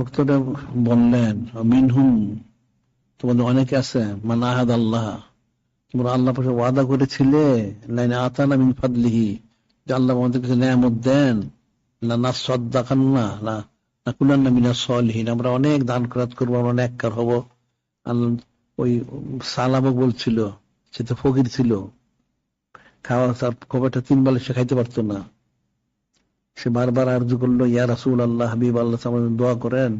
ভক্তরা বললেন, মিনহুম, তোমাদের অনেকে আছে আল্লাহ তোমরা আল্লাহ পাশে ওয়াদা করেছিলে, লাইনে আতানা মিন ফাদলিহি, যে আল্লাহ আমাদের কাছে দেন না না না না মিনা সলহীন, আমরা অনেক দান খরাত করব, আমরা অনেক হব। আল্লাহ ওই সালাবো বলছিল, সে তো ফকির ছিল, খাওয়া, তার খবরটা তিন বেলা সে খাইতে পারতো না। সে বারবার আরজু করল, ইয়া রাসুল আল্লাহ হাবিব আল্লাহ দোয়া করেন।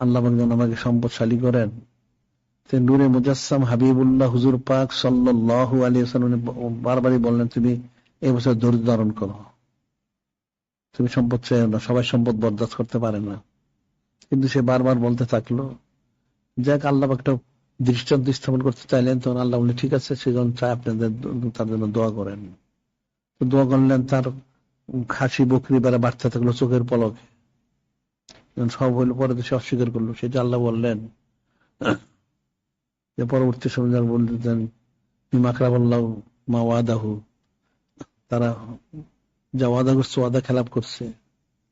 আল্লাহ যেন আমাকে সম্পদশালী করেন। নূরে মুজাসসাম হাবিবুল্লাহ হুজুর পাক আলী বারবারই বললেন, তুমি ধৈর্য ধারণ করো। তুমি সম্পদ চাই না, সবাই সম্পদ বরদাস্ত করতে পারে না। কিন্তু সে বারবার বলতে থাকল, যাক, আল্লাহ একটা দৃষ্টান্ত স্থাপন করতে চাইলেন, তখন আল্লাহ বলে ঠিক আছে, সে যখন চায় আপনাদের তার জন্য দোয়া করেন। দোয়া করলেন তার খাসি, বকরি, বেড়া, বাচ্চা থাকল চোখের পলকে। সব হইল, পরে তো সে অস্বীকার করল। সেটা আল্লাহ বললেন, যে পরবর্তী সময় যারা বলতেন মাকরা বললাম, মা ওয়াদাহু। তারা যা ওয়াদা করছে, ওয়াদা খেলাপ করছে,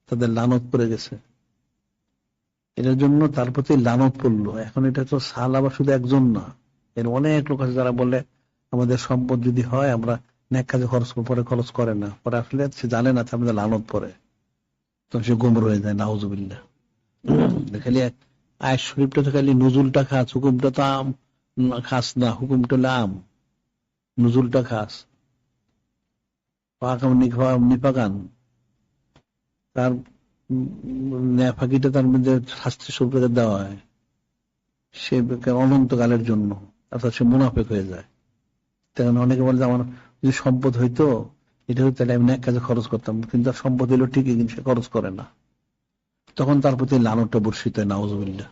তাদের লানত পড়ে গেছে। এটার জন্য তার প্রতি লানত পড়ল। এখন এটা তো সাল আবার শুধু একজন না। এর অনেক লোক আছে যারা বলে, আমাদের সম্পদ যদি হয়, আমরা নেক কাজে খরচ পরে খরচ করে না। পরে আসলে সে জানে না যে আমাদের লানত পরে। তখন সে গোমর হয়ে যায় নাউজুবিল্লা খালি আয় শরীফটা তো খালি নজুলটা খাস হুকুমটা তো আম খাস না হুকুমটা হলো আম। নজুলটা খাস। পাকাম নিপাকান তার ফাঁকিটা তার মধ্যে শাস্তি স্বরূপে দেওয়া হয়। সে অনন্তকালের জন্য। অর্থাৎ সে মুনাফেক হয়ে যায়। তখন অনেকে বলে যে আমার যদি সম্পদ হইতো, এটা হতো তাহলে আমি এক কাজে খরচ করতাম। কিন্তু তার সম্পদ হইল ঠিকই, কিন্তু সে খরচ করে না। তখন তার প্রতি লালনটা বর্ষিত হয় নাউজবিল্লা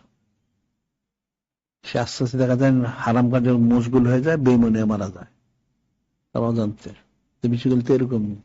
সে আস্তে আস্তে দেখা যায় হারাম কাজের মশগুল হয়ে যায় বেমনে মারা যায়। তারাও জানতে বিশেষ বিষয়গুলো তো এরকমই।